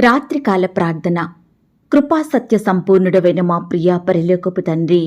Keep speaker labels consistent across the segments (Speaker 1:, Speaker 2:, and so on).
Speaker 1: రాత్రికాల ప్రార్థన. కృపా సత్య సంపూర్ణుడవైన మా ప్రియ పరిలోకపు తండ్రి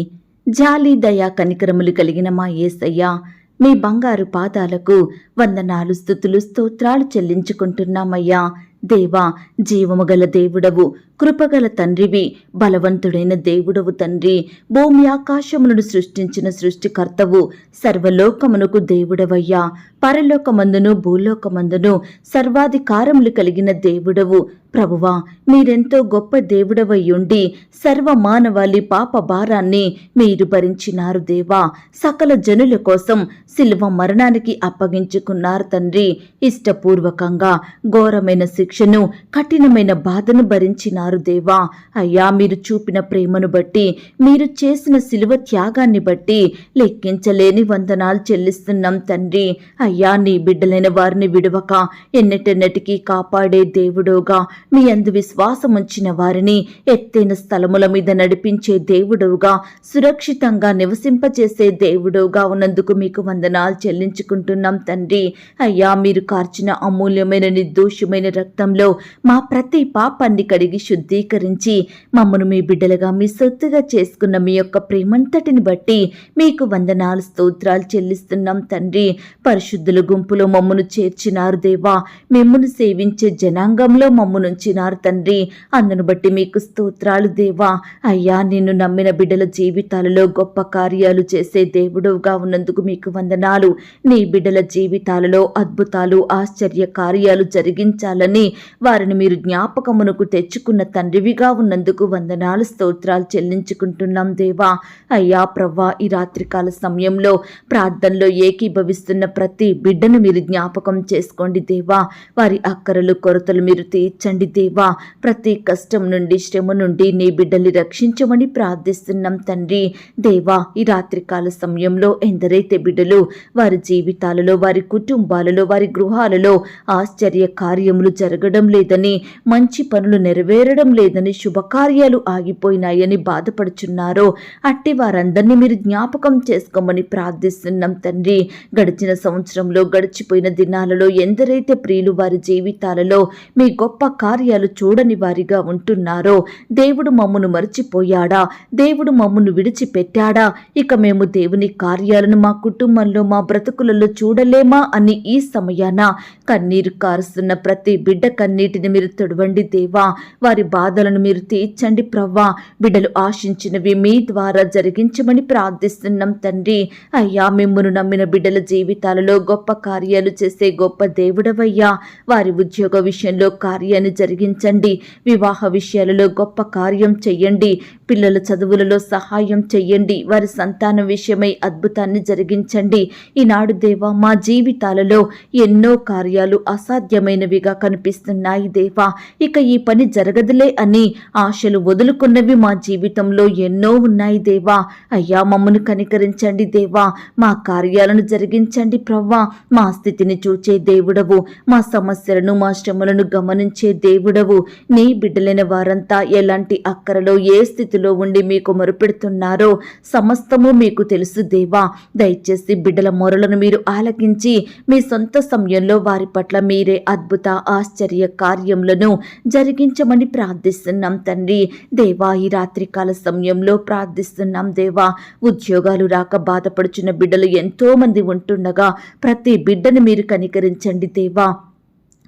Speaker 1: జాలి దయా కనికరములు కలిగిన మా యేసయ్య మీ బంగారు పాదాలకు వందనాలు స్థుతులు స్తోత్రాలు చెల్లించుకుంటున్నామయ్యా. దేవా జీవము గల దేవుడవు కృపగల తండ్రివి బలవంతుడైన దేవుడవు తండ్రి భూమి ఆకాశములను సృష్టించిన సృష్టికర్తవు సర్వలోకమునకు దేవుడవయ్యా. పరలోకమందును భూలోకమందును సర్వాధికారములు కలిగిన దేవుడవు ప్రభువా మీరెంతో గొప్ప దేవుడవయ్యుండి సర్వ మానవాళి పాప భారాన్ని మీరు భరించినారు దేవా. సకల జనుల కోసం శిల్వ మరణానికి అప్పగించుకున్నారు తండ్రి. ఇష్టపూర్వకంగా ఘోరమైన శిక్షను కఠినమైన బాధను భరించినారు దేవా. అయ్యా మీరు చూపిన ప్రేమను బట్టి మీరు చేసిన శిలువ త్యాగాన్ని బట్టి లెక్కించలేని వందనాలు చెల్లిస్తున్నాం తండ్రి. అయ్యా నీ బిడ్డలైన వారిని విడవక ఎన్నటెన్నటికీ కాపాడే దేవుడోగా మీ అందు విశ్వాసముంచిన వారిని ఎత్తైన స్థలముల మీద నడిపించే దేవుడవుగా సురక్షితంగా నివసింపచేసే దేవుడవుగా ఉన్నందుకు మీకు వందనాలు చెల్లించుకుంటున్నాం తండ్రి. అయ్యా మీరు కార్చిన అమూల్యమైన నిర్దోషమైన రక్తంలో మా ప్రతి పాపాన్ని కడిగి శుద్ధీకరించి మమ్మను మీ బిడ్డలుగా మీ సొత్తుగా చేసుకున్న మీ యొక్క ప్రేమంతటిని బట్టి మీకు వందనాలు స్తోత్రాలు చెల్లిస్తున్నాం తండ్రి. పరిశుద్ధుల గుంపులో మమ్మను చేర్చినారు దేవా. మిమ్మను సేవించే జనాంగంలో మమ్మను ఉంచినారు తండ్రి. అందును బట్టి మీకు స్తోత్రాలు దేవా. అయ్యా నిన్ను నమ్మిన బిడ్డల జీవితాలలో గొప్ప కార్యాలు చేసే దేవుడుగా ఉన్నందుకు మీకు వందనాలు. నీ బిడ్డల జీవితాలలో అద్భుతాలు ఆశ్చర్య కార్యాలు జరిగించాలని వారిని మీరు జ్ఞాపకమునకు తెచ్చుకున్న తండ్రివిగా ఉన్నందుకు వందనాలు స్తోత్రాలు చెల్లించుకుంటున్నాం దేవా. అయ్యా ప్రవ్వా ఈ రాత్రికాల సమయంలో ప్రార్థనలో ఏకీభవిస్తున్న ప్రతి బిడ్డను మీరు జ్ఞాపకం చేసుకోండి దేవా. వారి అక్కరలు కొరతలు మీరు తీర్చండి దేవా. ప్రతి కష్టం నుండి శ్రమ నుండి నీ బిడ్డల్ని రక్షించమని ప్రార్థిస్తున్నాం తండ్రి. దేవా ఈ రాత్రికాల సమయంలో ఎందరైతే బిడ్డలు వారి జీవితాలలో వారి కుటుంబాలలో వారి గృహాలలో ఆశ్చర్య కార్యములు జరగడం లేదని మంచి పనులు నెరవేరడం లేదని శుభకార్యాలు ఆగిపోయినాయని బాధపడుచున్నారో అట్టి వారందరినీ మీరు జ్ఞాపకం చేసుకోమని ప్రార్థిస్తున్నాం తండ్రి. గడిచిన సంవత్సరంలో గడిచిపోయిన దినాలలో ఎందరైతే ప్రియులు వారి జీవితాలలో మీ గొప్ప కార్యాలు చూడని వారిగా ఉంటున్నారో? దేవుడు మమ్మను మర్చిపోయాడా? దేవుడు మమ్మను విడిచిపెట్టాడా? ఇక మేము దేవుని కార్యాలను మా కుటుంబంలో మా బ్రతుకులలో చూడలేమా అని ఈ సమయాన కన్నీరు కారుస్తున్న ప్రతి బిడ్డ కన్నీటిని మీరు తొడవండి దేవా. వారి బాధలను మీరు తీర్చండి ప్రవ్వా. బిడ్డలు ఆశించినవి మీ ద్వారా జరిగించమని ప్రార్థిస్తున్నాం తండ్రి. అయ్యా మిమ్మను నమ్మిన బిడ్డల జీవితాలలో గొప్ప కార్యాలు చేసే గొప్ప దేవుడవయ్యా. వారి ఉద్యోగ విషయంలో కార్యాన్ని జరిగించండి. వివాహ విషయాలలో గొప్ప కార్యం చెయ్యండి పిల్లల చదువులలో సహాయం చెయ్యండి వారి సంతానం విషయమై అద్భుతాన్ని జరిగించండి. ఈనాడు దేవా మా జీవితాలలో ఎన్నో కార్యాలు అసాధ్యమైనవిగా కనిపిస్తున్నాయి దేవా. ఇక ఈ పని జరగదులే అని ఆశలు వదులుకున్నవి మా జీవితంలో ఎన్నో ఉన్నాయి దేవా. అయ్యా మమ్మను కనికరించండి దేవా. మా కార్యాలను జరిగించండి ప్రవ్వా. మా స్థితిని చూచే దేవుడవు. మా సమస్యలను మా శ్రమలను గమనించే దేవుడవు. నీ బిడ్డలైన వారంతా ఎలాంటి అక్కరలో ఏ స్థితిలో ఉండి మీకు మొరుపెడుతున్నారో సమస్తము మీకు తెలుసు దేవా. దయచేసి బిడ్డల మొరలను మీరు ఆలకించి మీ సొంత సమయంలో వారి పట్ల మీరే అద్భుత ఆశ్చర్య కార్యములను జరిగించమని ప్రార్థిస్తున్నాం తండ్రి. దేవా ఈ రాత్రికాల సమయంలో ప్రార్థిస్తున్నాం దేవా. ఉద్యోగాలు రాక బాధపడుచున్న బిడ్డలు ఎంతో మంది ఉంటుండగా ప్రతి బిడ్డను మీరు కనికరించండి దేవా.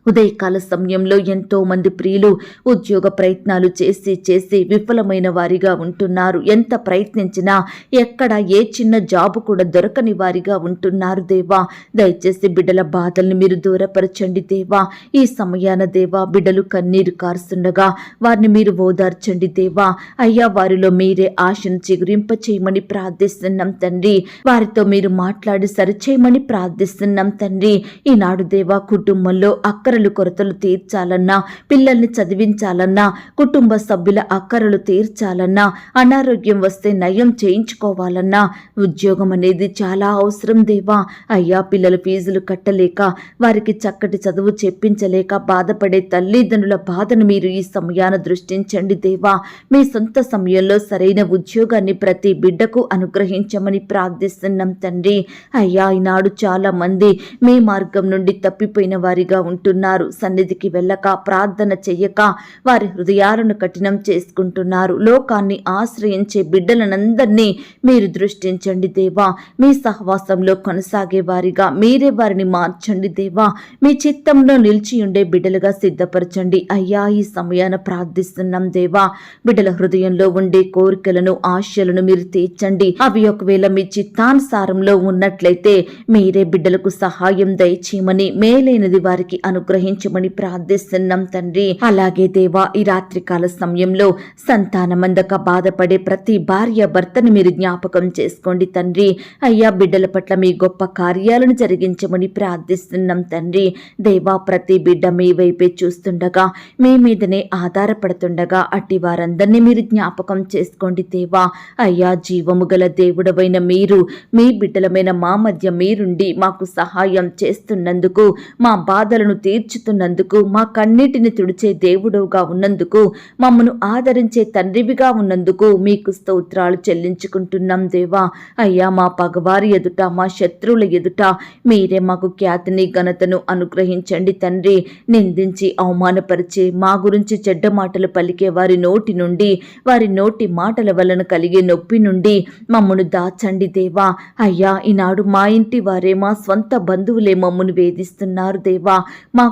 Speaker 1: ఉదయకాల సమయంలో ఎంతో మంది ప్రియులు ఉద్యోగ ప్రయత్నాలు చేసి చేసి విఫలమైన వారిగా ఉంటున్నారు. ఎంత ప్రయత్నించినా ఎక్కడ ఏ చిన్న జాబు కూడా దొరకని వారిగా ఉంటున్నారు దేవా. దయచేసి బిడ్డల బాధల్ని మీరు దూరపరచండి దేవా. ఈ సమయాన దేవా బిడ్డలు కన్నీరు కారుస్తుండగా వారిని మీరు ఓదార్చండి దేవా. అయ్యా వారిలో మీరే ఆశను చిగురింప చేయమని ప్రార్థిస్తున్నాం తండ్రి. వారితో మీరు మాట్లాడి సరిచేయమని ప్రార్థిస్తున్నాం తండ్రి. ఈనాడు దేవా కుటుంబంలో అక్కర అక్కరలు కొరతలు తీర్చాలన్నా పిల్లల్ని చదివించాలన్నా కుటుంబ సభ్యుల అక్కరలు తీర్చాలన్నా అనారోగ్యం వస్తే నయం చేయించుకోవాలన్నా ఉద్యోగం అనేది చాలా అవసరం దేవా. అయ్యా పిల్లల ఫీజులు కట్టలేక వారికి చక్కటి చదువు చెప్పించలేక బాధపడే తల్లిదండ్రుల బాధను మీరు ఈ సమయాన దృష్టించండి దేవా. మీ సొంత సమయంలో సరైన ఉద్యోగాన్ని ప్రతి బిడ్డకు అనుగ్రహించమని ప్రార్థిస్తున్నాం తండ్రి. అయ్యా ఈనాడు చాలా మంది మీ మార్గం నుండి తప్పిపోయిన వారిగా ఉంటున్నారు. చేసుకుంటున్నారు. సన్నిధికి వెళ్ళక ప్రార్థన చెయ్యక వారి హృదయాలను కఠినం చేసుకుంటున్నారు. లోకాన్ని ఆశ్రయించే బిడ్డలనందరినీ మీరు దృష్టించండి దేవా. మీ సహవాసంలో కొనసాగే వారిగా మీరే వారిని మార్చండి దేవా. మీ చిత్తంలో నిలిచి ఉండే బిడ్డలుగా సిద్ధపరచండి. అయ్యా ఈ సమయాన ప్రార్థిస్తున్నాం దేవా. బిడ్డల హృదయంలో ఉండే కోరికలను ఆశలను మీరు తీర్చండి. అవి ఒకవేళ మీ చిత్తానుసారంలో ఉన్నట్లయితే మీరే బిడ్డలకు సహాయం దయచేయమని మేలైనది వారికి అనుగ్రహించమని ప్రార్థిస్తున్నాం తండ్రి. అలాగే దేవా ఈ రాత్రికాల సమయంలో సంతానమందక బాధపడే ప్రతి భార్య భర్తని మీరు జ్ఞాపకం చేసుకోండి తండ్రి. అయ్యా బిడ్డల పట్ల మీ గొప్ప కార్యాలను జరిగించమని ప్రార్థిస్తున్నాం తండ్రి. దేవా ప్రతి బిడ్డ మీ వైపే చూస్తుండగా మీ మీదనే ఆధారపడుతుండగా అట్టి వారందరినీ మీరు జ్ఞాపకం చేసుకోండి దేవా. అయ్యా జీవము గల దేవుడవైన మీరు మీ బిడ్డలమైన మా మధ్య మీరుండి మాకు సహాయం చేస్తున్నందుకు మా బాధలను తీర్చుతున్నందుకు మా కన్నీటిని తుడిచే దేవుడుగా ఉన్నందుకు మమ్మను ఆదరించే తండ్రివిగా ఉన్నందుకు మీకు స్తోత్రాలు చెల్లించుకుంటున్నాం దేవా. అయ్యా మా పగవారి ఎదుట మా శత్రువుల ఎదుట మీరే మాకు ఖ్యాతిని ఘనతను అనుగ్రహించండి తండ్రి. నిందించి అవమానపరిచే మా గురించి చెడ్డ మాటలు పలికే వారి నోటి నుండి వారి నోటి మాటల వలన కలిగే నొప్పి నుండి మమ్మను దాచండి దేవా. అయ్యా ఈనాడు మా ఇంటి వారే మా స్వంత బంధువులే మమ్మను వేధిస్తున్నారు దేవా.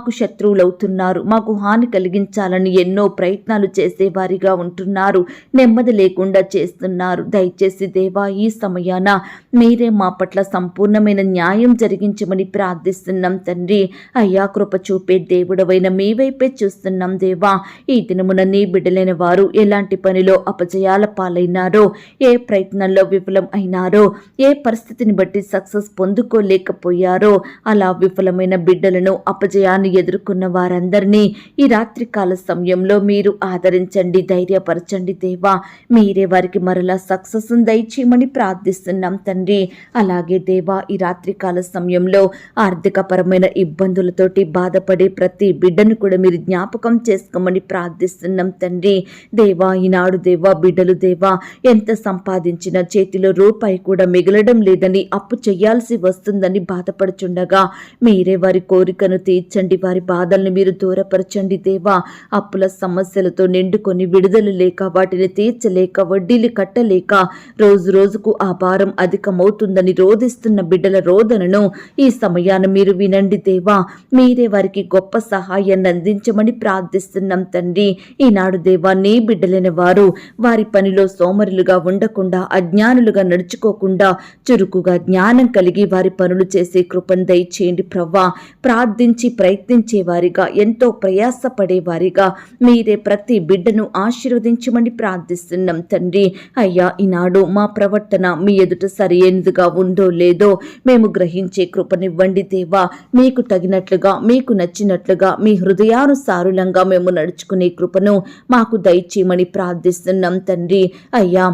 Speaker 1: మాకు శత్రువులవుతున్నారు మాకు హాని కలిగించాలని ఎన్నో ప్రయత్నాలు చేసేవారిగా ఉంటున్నారు నెమ్మది లేకుండా చేస్తున్నారు. దయచేసి దేవా ఈ సమయాన మీరే మా పట్ల సంపూర్ణమైన న్యాయం జరిగించమని ప్రార్థిస్తున్నాం తండ్రి. అయ్యా కృప చూపే దేవుడవైన మీ వైపే చూస్తున్నాం దేవా. ఈ దినమున నీ బిడ్డలైన వారు ఎలాంటి పనిలో అపజయాల పాలైనారో ఏ ప్రయత్నంలో విఫలం అయినారో ఏ పరిస్థితిని బట్టి సక్సెస్ పొందుకోలేకపోయారో అలా విఫలమైన బిడ్డలను అపజయాన్ని ఎదుర్కొన్న వారందరినీ ఈ రాత్రికాల సమయంలో మీరు ఆదరించండి ధైర్యపరచండి దేవా. మీరే వారికి మరలా సక్సెస్ దయచేయమని ప్రార్థిస్తున్నాం తండ్రి. అలాగే దేవా ఈ రాత్రికాల సమయంలో ఆర్థికపరమైన ఇబ్బందులతోటి బాధపడే ప్రతి బిడ్డను కూడా మీరు జ్ఞాపకం చేసుకోమని ప్రార్థిస్తున్నాం తండ్రి. దేవా ఈనాడు దేవా బిడ్డలు దేవా ఎంత సంపాదించినా చేతిలో రూపాయి కూడా మిగలడం లేదని అప్పు చేయాల్సి వస్తుందని బాధపడుచుండగా మీరే వారి కోరికను తీర్చండి వారి బాధల్ని మీరు దూరపరచండి దేవా. అప్పుల సమస్యలతో నిండుకొని విడుదల లేక వాటిని తీర్చలేక వడ్డీలు కట్టలేక రోజు రోజుకు ఆ భారం అధికమవుతుందని రోధిస్తున్న బిడ్డల రోదనను ఈ సమయాన మీరు వినండి దేవా. మీరే వారికి గొప్ప సహాయాన్ని అందించమని ప్రార్థిస్తున్నాం తండ్రి. ఈనాడు దేవా నీ బిడ్డలైన వారు వారి పనిలో సోమరులుగా ఉండకుండా అజ్ఞానులుగా నడుచుకోకుండా చురుకుగా జ్ఞానం కలిగి వారి పనులు చేసే కృపను దయచేయండి ప్రవ్వా. ప్రార్థించి ప్రయత్నం ప్రయత్నించేవారిగా ఎంతో ప్రయాసపడేవారిగా. మీరే ప్రతి బిడ్డను ఆశీర్వదించమని ప్రార్థిస్తున్నాం తండ్రి. అయ్యా ఈనాడు మా ప్రవర్తన మీ ఎదుట సరైనదిగా ఉందో లేదో మేము గ్రహించే కృపనివ్వండి దేవా. మీకు తగినట్లుగా మీకు నచ్చినట్లుగా మీ హృదయానుసారులంగా మేము నడుచుకునే కృపను మాకు దయచేయమని ప్రార్థిస్తున్నాం తండ్రి. అయ్యా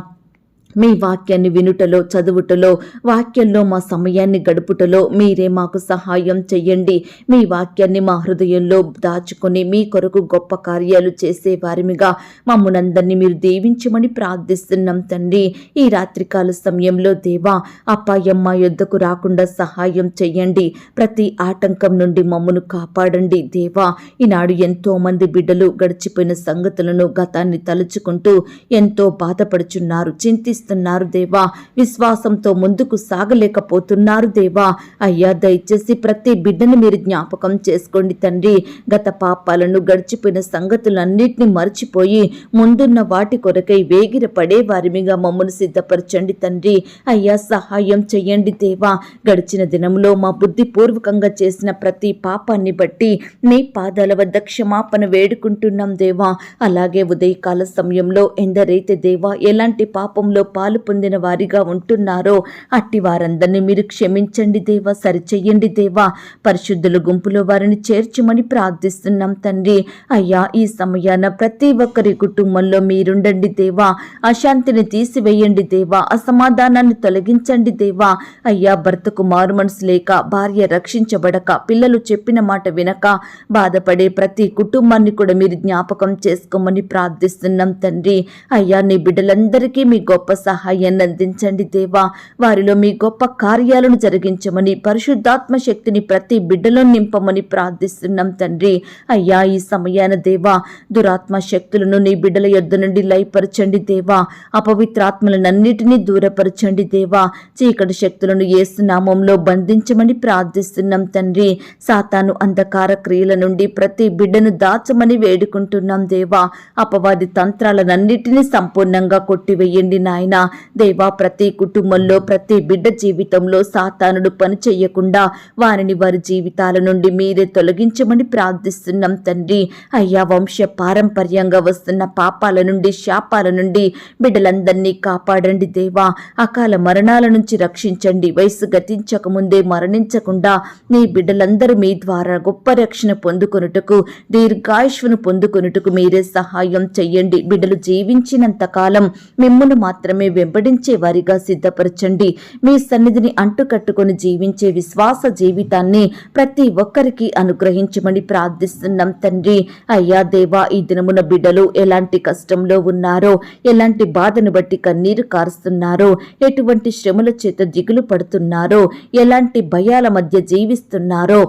Speaker 1: మీ వాక్యాన్ని వినుటలో చదువుటలో వాక్యంలో మా సమయాన్ని గడుపుటలో మీరే మాకు సహాయం చెయ్యండి. మీ వాక్యాన్ని మా హృదయంలో దాచుకొని మీ కొరకు గొప్ప కార్యాలు చేసే వారిమిగా మమ్మునందరినీ మీరు దీవించమని ప్రార్థిస్తున్నాం తండ్రి. ఈ రాత్రికాల సమయంలో దేవా అప్పాయమ్మ యొద్దకు రాకుండా సహాయం చెయ్యండి. ప్రతి ఆటంకం నుండి మమ్మను కాపాడండి దేవా. ఈనాడు ఎంతో మంది బిడ్డలు గడిచిపోయిన సంగతులను గతాన్ని తలుచుకుంటూ ఎంతో బాధపడుచున్నారు చింతి చింతిస్తున్నారు దేవా. విశ్వాసంతో ముందుకు సాగలేకపోతున్నారు దేవా. అయ్యా దయచేసి ప్రతి బిడ్డను మీరు జ్ఞాపకం చేసుకోండి తండ్రి. గత పాపాలను గడిచిపోయిన సంగతులన్నిటిని మర్చిపోయి ముందున్న వాటి కొరకై వేగిర పడే వారిమిగా మమ్మల్ని సిద్ధపరచండి తండ్రి. అయ్యా సహాయం చెయ్యండి దేవా. గడిచిన దినంలో మా బుద్ధిపూర్వకంగా చేసిన ప్రతి పాపాన్ని బట్టి మీ పాదాల వద్ద క్షమాపణ వేడుకుంటున్నాం దేవా. అలాగే ఉదయకాల సమయంలో ఎందరైతే దేవా ఎలాంటి పాపంలో పాలు పొందిన వారిగా ఉంటున్నారో అట్టి వారందరినీ మీరు క్షమించండి దేవా సరిచెయ్యండి దేవా. పరిశుద్ధుల గుంపులో వారిని చేర్చమని ప్రార్థిస్తున్నాం తండ్రి. అయ్యా ఈ సమయాన ప్రతి ఒక్కరి కుటుంబంలో మీరుండండి దేవా. అశాంతిని తీసివేయండి దేవా. అసమాధానాన్ని తొలగించండి దేవా. అయ్యా భర్తకు మారు మనసు లేక భార్య రక్షించబడక పిల్లలు చెప్పిన మాట వినక బాధపడే ప్రతి కుటుంబాన్ని కూడా మీరు జ్ఞాపకం చేసుకోమని ప్రార్థిస్తున్నాం తండ్రి. అయ్యా నీ బిడ్డలందరికీ మీ గొప్ప సహాయాన్ని అందించండి దేవా. వారిలో మీ గొప్ప కార్యాలను జరిగించమని పరిశుద్ధాత్మ శక్తిని ప్రతి బిడ్డలో నింపమని ప్రార్థిస్తున్నాం తండ్రి. అయ్యా ఈ సమయాన దేవా దురాత్మ శక్తులను నీ బిడ్డల యొద్ద నుండి లయపరచండి దేవా. అపవిత్రాత్మలనన్నిటినీ దూరపరచండి దేవా. చీకటి శక్తులను ఏసునామంలో బంధించమని ప్రార్థిస్తున్నాం తండ్రి. సాతాను అంధకార క్రియల నుండి ప్రతి బిడ్డను దాచమని వేడుకుంటున్నాం దేవా. అపవాది తంత్రాలనన్నిటినీ సంపూర్ణంగా కొట్టివేయండి నాయన. దేవా ప్రతి కుటుంబంలో ప్రతి బిడ్డ జీవితంలో సాతానుడు పని చెయ్యకుండా వారిని వారి జీవితాల నుండి మీరే తొలగించమని ప్రార్థిస్తున్నాం తండ్రి. అయ్యా వంశ పారంపర్యంగా వస్తున్న పాపాల నుండి శాపాల నుండి బిడ్డలందరినీ కాపాడండి దేవా. అకాల మరణాల నుంచి రక్షించండి. వయసు గతించక ముందే మరణించకుండా నీ బిడ్డలందరూ మీ ద్వారా గొప్ప రక్షణ పొందుకొనుటకు దీర్ఘాయుష్ను పొందుకొనుటకు మీరే సహాయం చెయ్యండి. బిడ్డలు జీవించినంత కాలం మాత్రమే వెంబడించే వారిగా సిద్ధపరచండి. మీ సన్నిధిని అంటుకట్టుకొని జీవించే విశ్వాస జీవితాన్ని ప్రతి ఒక్కరికి అనుగ్రహించమని ప్రార్థిస్తున్నాం తండ్రి. అయ్యా దేవా ఈ దినమున బిడ్డలు ఎలాంటి కష్టంలో ఉన్నారో ఎలాంటి బాధను బట్టి కన్నీరు కారుస్తున్నారో ఎటువంటి శ్రమల చేత దిగులు పడుతున్నారో ఎలాంటి భయాల మధ్య జీవిస్తున్నారో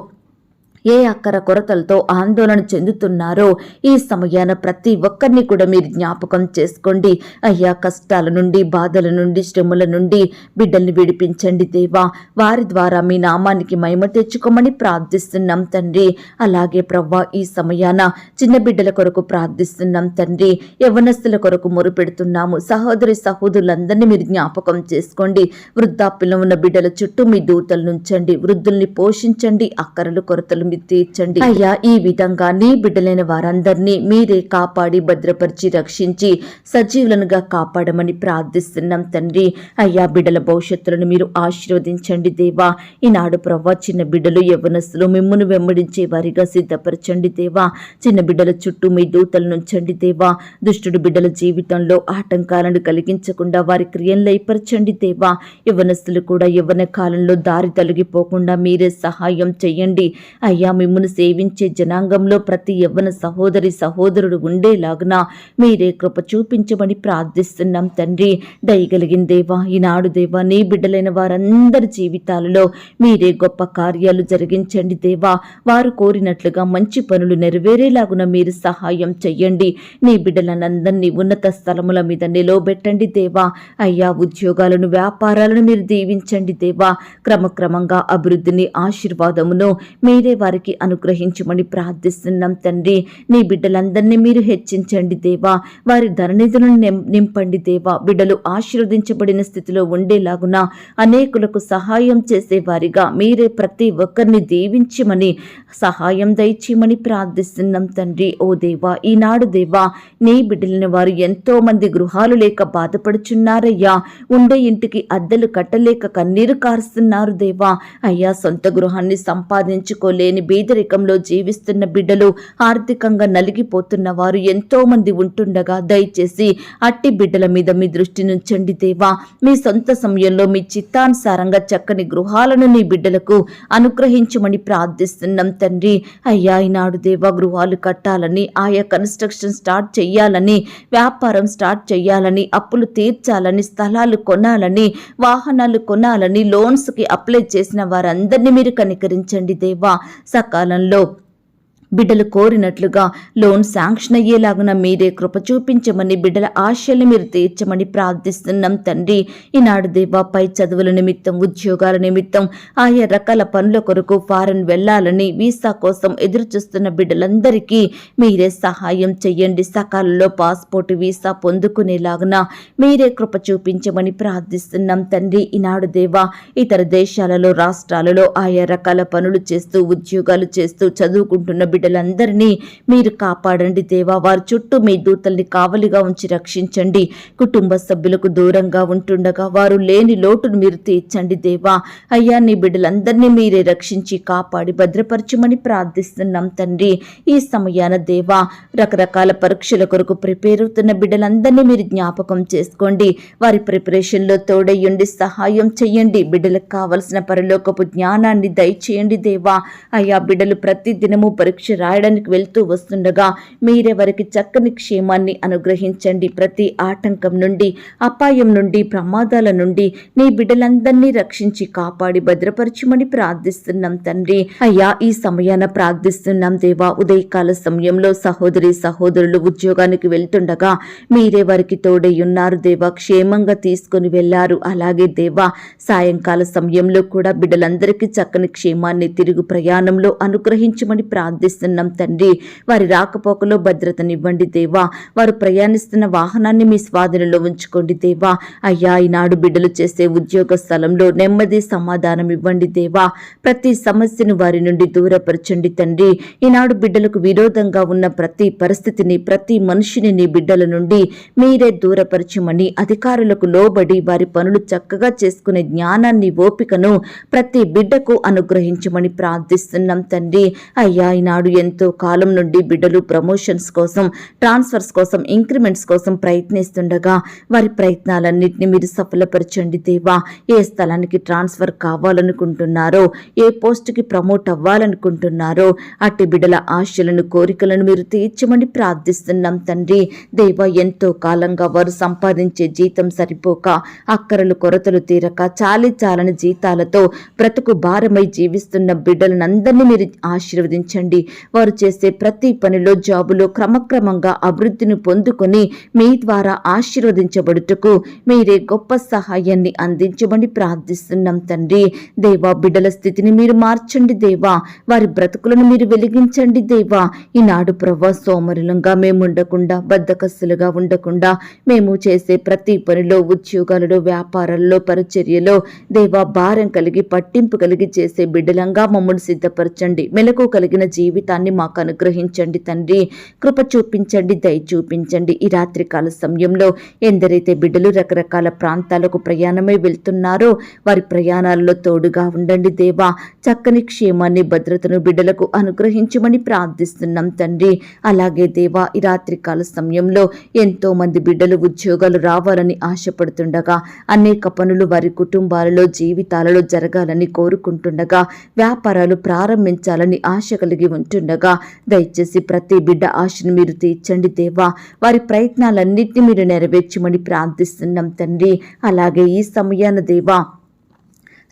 Speaker 1: ఏ అక్కర కొరతలతో ఆందోళన చెందుతున్నారో ఈ సమయాన ప్రతి ఒక్కరిని కూడా మీరు జ్ఞాపకం చేసుకోండి. అయ్యా కష్టాల నుండి బాధల నుండి శ్రమల నుండి బిడ్డల్ని విడిపించండి దేవా. వారి ద్వారా మీ నామానికి మహిమ తెచ్చుకోమని ప్రార్థిస్తున్నాం తండ్రి. అలాగే ప్రవ్వా ఈ సమయాన చిన్న బిడ్డల కొరకు ప్రార్థిస్తున్నాం తండ్రి. యవనస్తుల కొరకు మొరుపెడుతున్నాము సహోదరి సహోదరులందరినీ మీరు జ్ఞాపకం చేసుకోండి. వృద్ధాప్యంలో ఉన్న బిడ్డల చుట్టూ మీ దూతలు నుంచండి వృద్ధుల్ని పోషించండి. అక్కరలు కొరతలు మీరు తీర్చండి అయ్యా ఈ విధంగా నీ బిడ్డలైన వారందరినీ మీరే కాపాడి భద్రపరిచి రక్షించి సజీవులనుగా కాపాడమని ప్రార్థిస్తున్నాం తండ్రి. అయ్యా బిడ్డల భవిష్యత్తులను మీరు ఆశీర్వదించండి దేవా. ఈనాడు ప్రవ్వా చిన్న బిడ్డలు యవనస్తులు మిమ్మును వెంబడించే వారిగా సిద్ధపరచండి దేవా. చిన్న బిడ్డల చుట్టూ మీ దూతలు నుంచండి దేవా. దుష్టుడు బిడ్డల జీవితంలో ఆటంకాలను కలిగించకుండా వారి క్రియలు లయపరచండి దేవా. యవనస్తులు కూడా యవన కాలంలో దారి తొలగిపోకుండా మీరే సహాయం చేయండి. అయ్యా అయ్యా మిమ్మును సేవించే జనాంగంలో ప్రతి యవ్వన సహోదరి సహోదరుడు ఉండేలాగున మీరే కృప చూపించమని ప్రార్థిస్తున్నాం తండ్రి. దయగలిగిన దేవా ఈనాడు దేవా నీ బిడ్డలైన వారందరి జీవితాలలో మీరే గొప్ప కార్యాలు జరిగించండి దేవా. వారు కోరినట్లుగా మంచి పనులు నెరవేరేలాగున మీరు సహాయం చెయ్యండి. నీ బిడ్డలనందరినీ ఉన్నత స్థలముల మీద నిలవబెట్టండి దేవా. అయ్యా ఉద్యోగాలను వ్యాపారాలను మీరు దీవించండి దేవా. క్రమక్రమంగా అభివృద్ధిని ఆశీర్వాదమును మీరే వారికి అనుగ్రహించమని ప్రార్థిస్తున్నాం తండ్రి. నీ బిడ్డలందరినీ మీరు హెచ్చించండి దేవా. వారి ధననిధులను నిం- నింపండి దేవా. బిడ్డలు ఆశీర్వదించబడిన స్థితిలో ఉండేలాగున అనేకులకు సహాయం చేసేవారిగా మీరే ప్రతి ఒక్కరిని దీవించమని సహాయం దయచేయమని ప్రార్థిస్తున్నాం తండ్రి. ఓ దేవా ఈనాడు దేవా నీ బిడ్డలని వారు ఎంతో మంది గృహాలు లేక బాధపడుచున్నారయ్యా. ఉండే ఇంటికి అద్దెలు కట్టలేక కన్నీరు కారుస్తున్నారు దేవా. అయ్యా సొంత గృహాన్ని సంపాదించుకోలేని బీదరికంలో జీవిస్తున్న బిడ్డలు ఆర్థికంగా నలిగిపోతున్న వారు ఎంతో మంది ఉంటుండగా దయచేసి అట్టి బిడ్డల మీద మీ దృష్టి నుంచండి దేవా. మీ సొంత సమయంలో మీ చిత్తానుసారంగా చక్కని గృహాలను నీ బిడ్డలకు అనుగ్రహించమని ప్రార్థిస్తున్నాం తండ్రి. అయ్యా ఈనాడు దేవా గృహాలు కట్టాలని ఆయా కన్స్ట్రక్షన్ స్టార్ట్ చెయ్యాలని వ్యాపారం స్టార్ట్ చెయ్యాలని అప్పులు తీర్చాలని స్థలాలు కొనాలని వాహనాలు కొనాలని లోన్స్కి అప్లై చేసిన వారందరినీ మీరు కనికరించండి దేవా. సకాలంలో బిడ్డలు కోరినట్లుగా లోన్ శాంక్షన్ అయ్యేలాగున మీరే కృప చూపించమని బిడ్డల ఆశలు మీరు తీర్చమని ప్రార్థిస్తున్నాం తండ్రి. ఈనాడు దేవా పై చదువుల నిమిత్తం ఉద్యోగాల నిమిత్తం ఆయా రకాల పనుల కొరకు ఫారెన్ వెళ్ళాలని వీసా కోసం ఎదురుచూస్తున్న బిడ్డలందరికీ మీరే సహాయం చెయ్యండి. సకాలంలో పాస్పోర్ట్ వీసా పొందుకునేలాగున మీరే కృప చూపించమని ప్రార్థిస్తున్నాం తండ్రి. ఈనాడు దేవా ఇతర దేశాలలో రాష్ట్రాలలో ఆయా రకాల పనులు చేస్తూ ఉద్యోగాలు చేస్తూ చదువుకుంటున్న బిడ్డలందరినీ మీరు కాపాడండి దేవా. వారి చుట్టూ మీ దూతల్ని కావలిగా ఉంచి రక్షించండి. కుటుంబ సభ్యులకు దూరంగా ఉంటుండగా వారు లేని లోటును మీరు తీర్చండి దేవా. అయ్యా నీ బిడ్డలందరినీ మీరే రక్షించి కాపాడి భద్రపరచమని ప్రార్థిస్తున్నాం తండ్రి. ఈ సమయాన దేవా రకరకాల పరీక్షల కొరకు ప్రిపేర్ అవుతున్న బిడ్డలందరినీ మీరు జ్ఞాపకం చేసుకోండి. వారి ప్రిపరేషన్లో తోడయ్యండి సహాయం చెయ్యండి. బిడ్డలకు కావలసిన పరలోకపు జ్ఞానాన్ని దయచేయండి దేవా. అయ్యా బిడ్డలు ప్రతి దినము పరీక్ష పరీక్ష రాయడానికి వెళ్తూ వస్తుండగా మీరే వారికి చక్కని క్షేమాన్ని అనుగ్రహించండి. ప్రతి ఆటంకం నుండి అపాయం నుండి ప్రమాదాల నుండి నీ బిడ్డలందరినీ రక్షించి కాపాడి భద్రపరచుమని ప్రార్థిస్తున్నాం తండ్రి. అయ్యా ఈ సమయాన ప్రార్థిస్తున్నాం దేవా. ఉదయకాల సమయంలో సహోదరి సహోదరులు ఉద్యోగానికి వెళ్తుండగా మీరే వారికి తోడై ఉన్నారు దేవా? క్షేమంగా తీసుకుని వెళ్ళారు అలాగే దేవా సాయంకాల సమయంలో కూడా బిడ్డలందరికీ చక్కని క్షేమాన్ని తిరుగు ప్రయాణంలో అనుగ్రహించమని ప్రార్థిస్తున్నాం తండ్రి. వారి రాకపోకలో భద్రతనివ్వండి దేవా. వారు ప్రయాణిస్తున్న వాహనాన్ని మీ స్వాధీనంలో ఉంచుకోండి దేవా. అయ్యా ఈనాడు బిడ్డలు చేసే ఉద్యోగ స్థలంలో నెమ్మది సమాధానం ఇవ్వండి దేవా. ప్రతి సమస్యను వారి నుండి దూరపరచండి తండ్రి. ఈనాడు బిడ్డలకు విరోధంగా ఉన్న ప్రతి పరిస్థితిని ప్రతి మనిషిని నీ బిడ్డల నుండి మీరే దూరపరచమని అధికారులకు లోబడి వారి పనులు చక్కగా చేసుకునే జ్ఞానాన్ని ఓపికను ప్రతి బిడ్డకు అనుగ్రహించమని ప్రార్థిస్తున్నాం తండ్రి. అయ్యా ఈనాడు ఎంతో కాలం నుండి బిడ్డలు ప్రమోషన్స్ కోసం ట్రాన్స్ఫర్స్ కోసం ఇంక్రిమెంట్స్ కోసం ప్రయత్నిస్తుండగా వారి ప్రయత్నాలన్నింటినీ మీరు సఫలపరచండి దేవా. ఏ స్థలానికి ట్రాన్స్ఫర్ కావాలనుకుంటున్నారో ఏ పోస్టుకి ప్రమోట్ అవ్వాలనుకుంటున్నారో అట్టి బిడ్డల ఆశలను కోరికలను మీరు తీర్చమని ప్రార్థిస్తున్నాం తండ్రి. దేవా ఎంతో కాలంగా వారు సంపాదించే జీతం సరిపోక అక్కరలు కొరతలు తీరక చాలి చాలని జీతాలతో బ్రతుకు భారమై జీవిస్తున్న బిడ్డలనందరినీ మీరు ఆశీర్వదించండి. వారు చేసే ప్రతి పనిలో జాబులో క్రమక్రమంగా అభివృద్ధిని పొందుకొని మీ ద్వారా ఆశీర్వదించబడుటకు మీరే గొప్ప సహాయాన్ని అందించమని ప్రార్థిస్తున్నాం తండ్రి. దేవా బిడ్డల స్థితిని మీరు మార్చండి దేవా. వారి బ్రతుకులను మీరు వెలిగించండి దేవా. ఈనాడు ప్రభా సోమరులంగా మేము ఉండకుండా బద్దకస్సులుగా ఉండకుండా మేము చేసే ప్రతి పనిలో ఉద్యోగాలలో వ్యాపారాల్లో పరిచర్యలో దేవా భారం కలిగి పట్టింపు కలిగి చేసే బిడ్డలంగా మమ్మల్ని సిద్ధపరచండి. మెలకు కలిగిన జీవితాన్ని మాకు అనుగ్రహించండి తండ్రి. కృప చూపించండి దయ చూపించండి. ఈ రాత్రికాల సమయంలో ఎందరైతే బిడ్డలు రకరకాల ప్రాంతాలకు ప్రయాణమై వెళ్తున్నారో వారి ప్రయాణాల్లో తోడుగా ఉండండి దేవా. చక్కని క్షేమాన్ని భద్రతను బిడ్డలకు అనుగ్రహించమని ప్రార్థిస్తున్నాం తండ్రి. అలాగే దేవా ఈ రాత్రికాల సమయంలో ఎంతో మంది బిడ్డలు ఉద్యోగాలు రావాలని ఆశపడుతుండగా అనేక పనులు వారి కుటుంబాలలో జీవితాలలో జరగాలని కోరుకుంటుండగా వ్యాపారాలు ప్రారంభించాలని ఆశ కలిగి వింటుండగా దయచేసి ప్రతి బిడ్డ ఆశను మీరు తీర్చండి దేవా. వారి ప్రయత్నాలన్నింటినీ మీరు నెరవేర్చమని ప్రార్థిస్తున్నాం తండ్రి. అలాగే ఈ సమయాన దేవా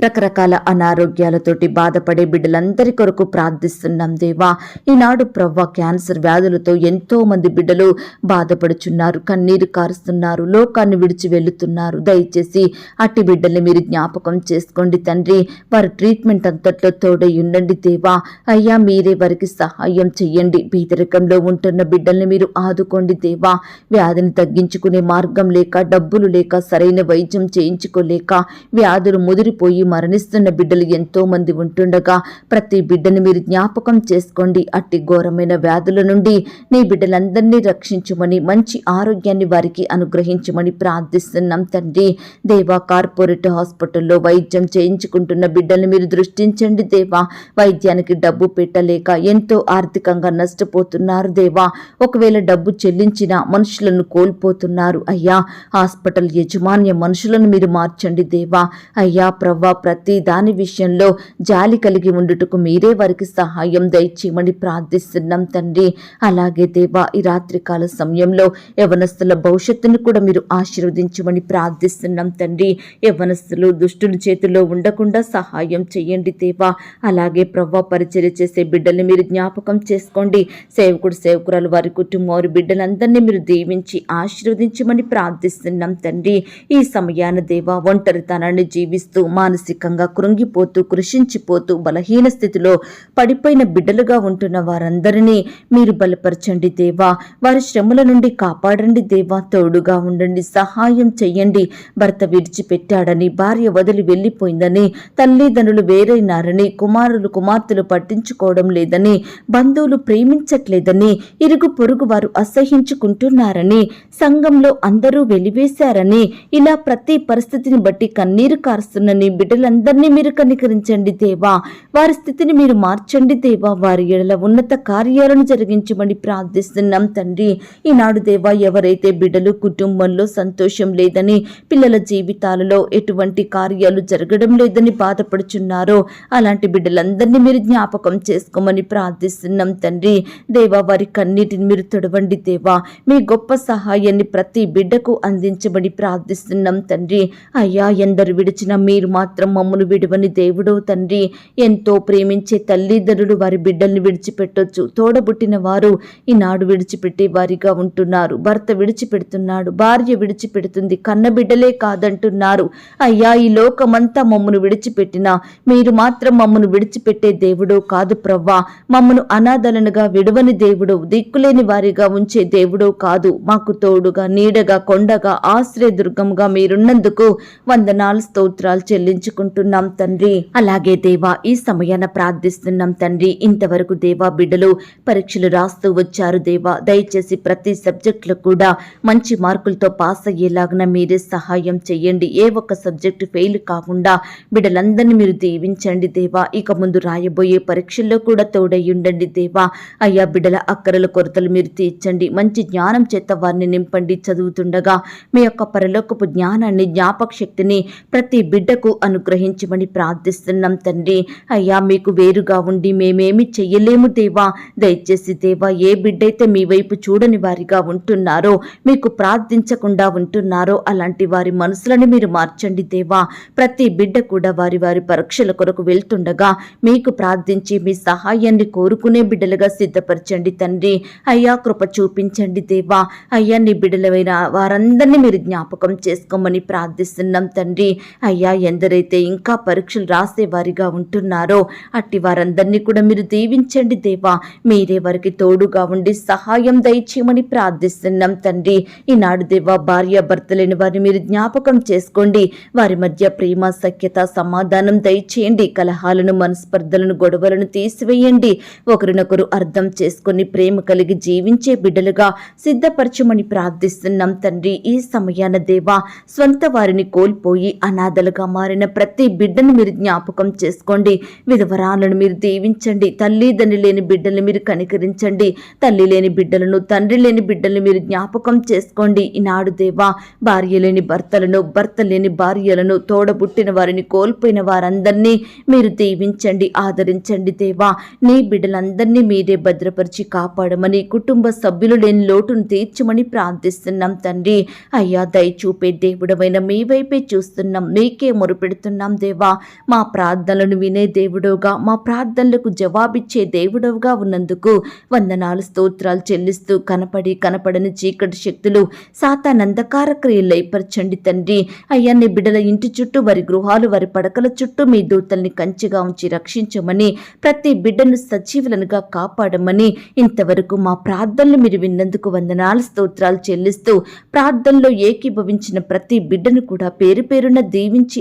Speaker 1: రకరకాల అనారోగ్యాలతోటి బాధపడే బిడ్డలందరి కొరకు ప్రార్థిస్తున్నాం దేవా. ఈనాడు ప్రవ్వ క్యాన్సర్ వ్యాధులతో ఎంతో మంది బిడ్డలు బాధపడుచున్నారు కన్నీరు కారుస్తున్నారు లోకాన్ని విడిచి వెళుతున్నారు. దయచేసి అట్టి బిడ్డల్ని మీరు జ్ఞాపకం చేసుకోండి తండ్రి. వారి ట్రీట్మెంట్ అంతట్లో తోడై ఉండండి దేవా. అయ్యా మీరే వారికి సహాయం చెయ్యండి. పేదరికంలో ఉంటున్న బిడ్డల్ని మీరు ఆదుకోండి దేవా. వ్యాధిని తగ్గించుకునే మార్గం లేక డబ్బులు లేక సరైన వైద్యం చేయించుకోలేక వ్యాధులు ముదిరిపోయి మరణిస్తున్న బిడ్డలు ఎంతో మంది ఉంటుండగా ప్రతి బిడ్డని మీరు జ్ఞాపకం చేసుకోండి. అట్టి ఘోరమైన వ్యాధుల నుండి నీ బిడ్డలందరినీ రక్షించమని మంచి ఆరోగ్యాన్ని వారికి అనుగ్రహించమని ప్రార్థిస్తున్నాం తండ్రి. దేవా కార్పొరేట్ హాస్పిటల్లో వైద్యం చేయించుకుంటున్న బిడ్డల్ని మీరు దృష్టించండి దేవా. వైద్యానికి డబ్బు పెట్టలేక ఎంతో ఆర్థికంగా నష్టపోతున్నారు దేవా. ఒకవేళ డబ్బు చెల్లించిన మనుషులను కోల్పోతున్నారు అయ్యా. హాస్పిటల్ యజమాన్య మనుషులను మీరు మార్చండి దేవా. అయ్యా ప్రవ్వా ప్రతి దాని విషయంలో జాలి కలిగి ఉండుటకు మీరే వారికి సహాయం దయచేయమని ప్రార్థిస్తున్నాం తండ్రి. అలాగే దేవా ఈ రాత్రికాల సమయంలో యవనస్తుల భవిష్యత్తును కూడా మీరు ఆశీర్వదించమని ప్రార్థిస్తున్నాం తండ్రి. యవనస్తులు దుష్టుల చేతిలో ఉండకుండా సహాయం చేయండి దేవా. అలాగే ప్రవ్వా పరిచర్య చేసే బిడ్డల్ని మీరు జ్ఞాపకం చేసుకోండి. సేవకుడు సేవకురాలు వారి కుటుంబం వారి బిడ్డలందరినీ మీరు దీవించి ఆశీర్వదించమని ప్రార్థిస్తున్నాం తండ్రి. ఈ సమయాన దేవా ఒంటరితనాన్ని జీవిస్తూ మానసిక మానసికంగా కృంగిపోతూ కృషించిపోతూ బలహీన స్థితిలో పడిపోయిన బిడ్డలుగా ఉంటున్న వారందరినీ మీరు బలపరచండి దేవా. వారి శ్రమల నుండి కాపాడండి దేవా. తోడుగా ఉండండి సహాయం చెయ్యండి. భర్త విడిచిపెట్టాడని భార్య వదిలి వెళ్ళిపోయిందని తల్లిదండ్రులు వేరైనారని కుమారులు కుమార్తెలు పట్టించుకోవడం లేదని బంధువులు ప్రేమించట్లేదని ఇరుగు పొరుగు వారు అసహించుకుంటున్నారని సంఘంలో అందరూ వెలివేశారని ఇలా ప్రతి పరిస్థితిని బట్టి కన్నీరు కారుస్తున్న నీ బిడ్డలందరినీ మీరు కనికరించండి దేవా. వారి స్థితిని మీరు మార్చండి దేవా. వారి ఎడల ఉన్నత కార్యాలను జరిగించమని ప్రార్థిస్తున్నాం తండ్రి. ఈనాడు దేవా ఎవరైతే బిడ్డలు కుటుంబంలో సంతోషం లేదని పిల్లల జీవితాలలో ఎటువంటి కార్యాలు జరగడం లేదని బాధపడుచున్నారో అలాంటి బిడ్డలందరినీ మీరు జ్ఞాపకం చేసుకోమని ప్రార్థిస్తున్నాం తండ్రి. దేవా వారి కన్నీటిని మీరు తొడవండి దేవా. మీ గొప్ప సహాయాన్ని ప్రతి బిడ్డకు అందించమని ప్రార్థిస్తున్నాం తండ్రి. అయ్యా ఎందరు విడిచినా మీరు మాత్రం మమ్మను విడవని దేవుడో తండ్రి. ఎంతో ప్రేమించే తల్లిదండ్రులు వారి బిడ్డల్ని విడిచిపెట్టొచ్చు. తోడబుట్టిన వారు ఈనాడు విడిచిపెట్టే వారిగా ఉంటున్నారు. భర్త విడిచిపెడుతున్నాడు. భార్య విడిచిపెడుతుంది. కన్న బిడ్డలే కాదంటున్నారు. అయ్యా ఈ లోకమంతా మమ్మను విడిచిపెట్టినా? మీరు మాత్రం మమ్మను విడిచిపెట్టే దేవుడో కాదు ప్రవ్వా. మమ్మను అనాథలనుగా విడువని దేవుడు దిక్కులేని వారిగా ఉంచే దేవుడో కాదు. మాకు తోడుగా నీడగా కొండగా ఆశ్రయదుర్గంగా మీరున్నందుకు వందనాలు స్తోత్రాలు చెల్లించుకుంటున్నాం తండ్రి. అలాగే దేవా ఈ సమయాన ప్రార్థిస్తున్నాం తండ్రి. ఇంతవరకు దేవా బిడ్డలు పరీక్షలు రాస్తూ వచ్చారు దేవా. దయచేసి ప్రతి సబ్జెక్టులో కూడా మంచి మార్కులతో పాస్ అయ్యేలాగా మీరే సహాయం చేయండి. ఏ ఒక్క సబ్జెక్టు ఫెయిల్ కాకుండా బిడ్డలందరినీ మీరు దీవించండి దేవా. ఇక ముందు రాయబోయే పరీక్షల్లో కూడా తోడై ఉండండి దేవా. అయ్యా బిడ్డల అక్కరల కొరతలు మీరు తీర్చండి. మంచి జ్ఞానం చేత వారిని నింపండి. చదువుతుండగా మీ యొక్క పరలోకపు జ్ఞానాన్ని జ్ఞాపక శక్తిని ప్రతి బిడ్డకు అను అనుగ్రహించమని ప్రార్థిస్తున్నాం తండ్రి. అయ్యా మీకు వేరుగా ఉండి మేమేమి చెయ్యలేము దేవా. దయచేసి దేవా ఏ బిడ్డైతే మీ వైపు చూడని వారిగా ఉంటున్నారో మీకు ప్రార్థించకుండా ఉంటున్నారో అలాంటి వారి మనసులను మీరు మార్చండి దేవా. ప్రతి బిడ్డ కూడా వారి వారి పరీక్షల కొరకు వెళ్తుండగా మీకు ప్రార్థించి మీ సహాయాన్ని కోరుకునే బిడ్డలుగా సిద్ధపరచండి తండ్రి. అయ్యా కృప చూపించండి దేవా. అయ్యా నీ బిడ్డలైన వారందరినీ మీరు జ్ఞాపకం చేసుకోమని ప్రార్థిస్తున్నాం తండ్రి. అయ్యా ఎందరైతే ఇంకా పరీక్షలు రాసే వారిగా ఉంటున్నారో అట్టి వారందరినీ కూడా మీరు దీవించండి దేవా. మీరే వారికి తోడుగా ఉండి సహాయం దయచేయమని ప్రార్థిస్తున్నాం తండ్రి. ఈనాడు దేవా భార్య భర్త లేని వారిని మీరు జ్ఞాపకం చేసుకోండి. వారి మధ్య ప్రేమ సఖ్యత సమాధానం దయచేయండి. కలహాలను మనస్పర్ధలను గొడవలను తీసివేయండి. ఒకరినొకరు అర్థం చేసుకొని ప్రేమ కలిగి జీవించే బిడ్డలుగా సిద్ధపరచమని ప్రార్థిస్తున్నాం తండ్రి. ఈ సమయాన దేవా స్వంత వారిని కోల్పోయి అనాథలుగా మారిన ప్రతి బిడ్డను మీరు జ్ఞాపకం చేసుకోండి. విధవరాలను మీరు దీవించండి. తల్లిదండ్రి లేని బిడ్డలను మీరు కనికరించండి. తల్లి లేని బిడ్డలను తండ్రి లేని బిడ్డలను మీరు జ్ఞాపకం చేసుకోండి. ఈనాడు దేవా భార్య లేని భర్తలను భర్త లేని భార్యలను తోడబుట్టిన వారిని కోల్పోయిన వారందరినీ మీరు దీవించండి ఆదరించండి దేవా. నీ బిడ్డలందరినీ మీరే భద్రపరిచి కాపాడమని కుటుంబ సభ్యులు లేని లోటును తీర్చమని ప్రార్థిస్తున్నాం తండ్రి. అయ్యా దయ చూపే దేవుడమైన మీ వైపే చూస్తున్నాం. మీకే మొరుపెడుతున్నాం. దేవా. మా ప్రార్థనలను వినే దేవుడవుగా మా ప్రార్థనలకు జవాబిచ్చే దేవుడవుగా ఉన్నందుకు వందనాలు స్తోత్రాలు చెల్లిస్తూ కనపడి కనపడని చీకటి శక్తులు సాతానందకార క్రియలు లయపరచండి తండ్రి. అయ్యా నీ బిడ్డల ఇంటి చుట్టూ వారి గృహాలు వారి పడకల చుట్టూ మీ దూతల్ని కంచిగా ఉంచి రక్షించమని ప్రతి బిడ్డను సజీవులనుగా కాపాడమని ఇంతవరకు మా ప్రార్థనలు మీరు విన్నందుకు వందనాలు స్తోత్రాలు చెల్లిస్తూ ప్రార్థనలో ఏకీభవించిన ప్రతి బిడ్డను కూడా పేరు పేరున దీవించి